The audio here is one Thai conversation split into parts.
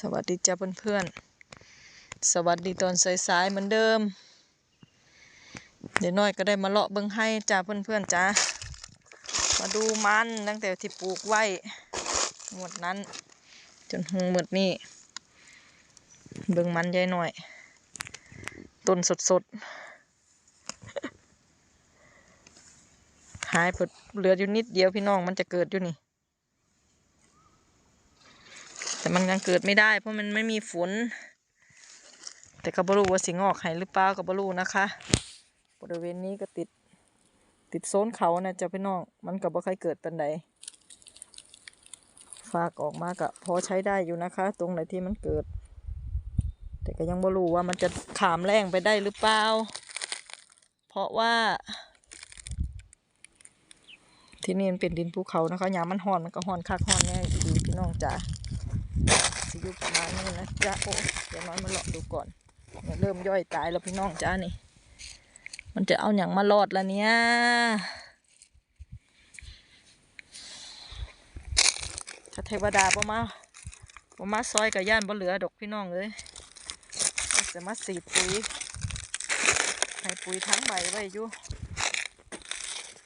สวัสดีจ้าเพื่อนๆ สวัสดีตอนสายๆเหมือนเดิม เดี๋ยวน้อยก็ได้มาเลาะเบิ้งให้จ้าเพื่อนๆจ้ามาดูมันตั้งแต่ที่ปลูกไว้หมดนั้น จนหงหมดนี่เบิ้งมันใหญ่หน่อย ต้นสดๆหายผดเหลืออยู่นิดเดียวพี่น้องมันจะเกิดอยู่นี่ แต่มันยังเกิดไม่ได้ เพราะมันไม่มีฝน แต่ก็บรู้ว่าสิงอกให้หรือเปล่าก็บรู้นะคะ บริเวณนี้ก็ติด ติดโซนเขานะจ๊ะพี่น้อง มันก็บ่ค่อยเกิดปันใดฝากออกมาก็พอใช้ได้อยู่นะคะ ตรงไหนที่มันเกิด แต่ก็ยังบ่รู้ว่ามันจะขามแรงไปได้หรือเปล่า เพราะว่า ที่นี่มันเป็นดินภูเขานะคะยามมันห่อนมันก็ห่อนคักห่อนแน่ดีพี่น้องจ๋า สิอยู่ประมาณนี้นะจ๊ะโอ้เดี๋ยวน้อยมาเลาะดูก่อนเนี่ยเริ่มย่อยตายแล้วพี่น้องจ้านี่ มันจะเอาอย่างมารอดละเนี่ยถ้าเทวดาบ่มาบ่มาซอยกับย่านบ่เหลือดอกพี่น้องเลยจะมาสีปุ๋ยให้ปุ๋ยทั้งใบไว้อยู่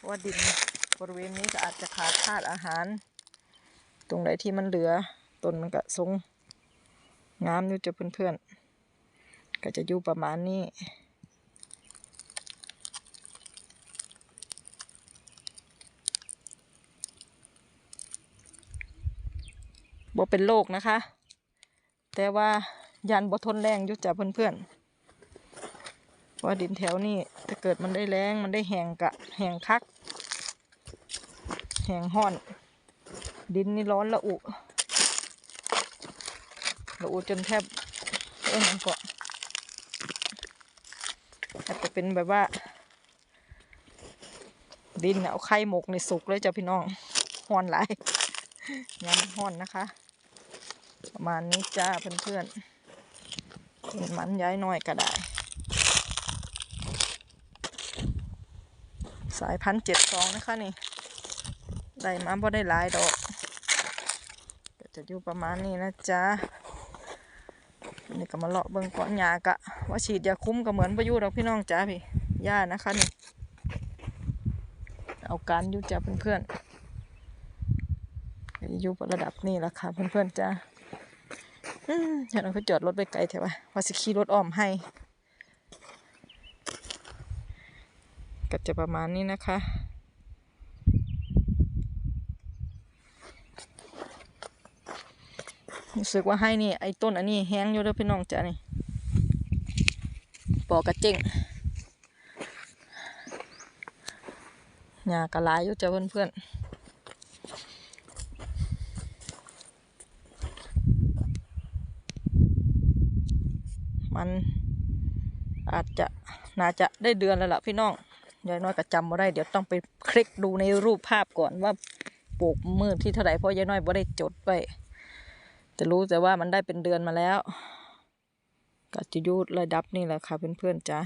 ว่าดินบริเวณนี้ก็อาจจะขาดธาตุอาหาร ตรงไหนที่มันเหลือ ต้นมันก็ทรงงามอยู่จ้ะเพื่อนๆ ก็จะอยู่ประมาณนี้บ่เป็นโรคนะคะ แต่ว่ายันบ่ทนแรงอยู่จ้ะเพื่อนๆเพราะว่าดินแถวนี้ถ้าเกิดมันได้แรงมันได้แห้งกะแห้งคัก แห้งห้อน ดินนี่ร้อนละอุ ละอุจนแทบเอ้ยมันก็อาจจะเป็นแบบว่า ดินเอาไข่หมกในสุกเลยจ้ะพี่น้องห้อนหลายยามมันห้อนนะคะ ประมาณนี้จ้าเพื่อนๆเห็นมันย้ายน้อยก็ได้ สายพันเจ็ดสองนะคะนี่ได้มาบ่ได้หลายดอก ก็จะอยู่ประมาณนี้นะจ๊ะ นี่ก็มาเลาะเบิ่งก้อนหญ้ากะว่าฉีดยาคุ้มก็เหมือนประยุทธ์ดอกพี่น้องจ้าพี่หญ้านะคะนี่เอาการยู่จ้าเพื่อนๆก็อยู่ระดับนี้แหละค่ะเพื่อนๆจ้าอืมเดี๋ยวเราก็จอดรถไปไกลเถอะวะว่าสิขี่รถอ้อมให้ก็จะประมาณนี้นะคะ รู้สึกว่าให้นี่ไอ้ต้นอันนี้แห้งอยู่เด้อพี่น้องจ้ะนี่ปอกระเจ่งหญ้ากระลายอยู่จ้ะเพื่อนๆมันอาจจะน่าจะได้เดือนแล้วล่ะพี่น้องยายน้อยก็จำไมาได้ เดี๋ยวต้องไปคลิกดูในรูปภาพก่อนว่าปลูกมือที่เท่าไหร่เพราะยายน้อยบ่ได้จดไว้ จะรู้แต่ว่ามันได้เป็นเดือนมาแล้ว ก็จะอยูระดับนี่แหละค่ะเพื่อนๆจ้า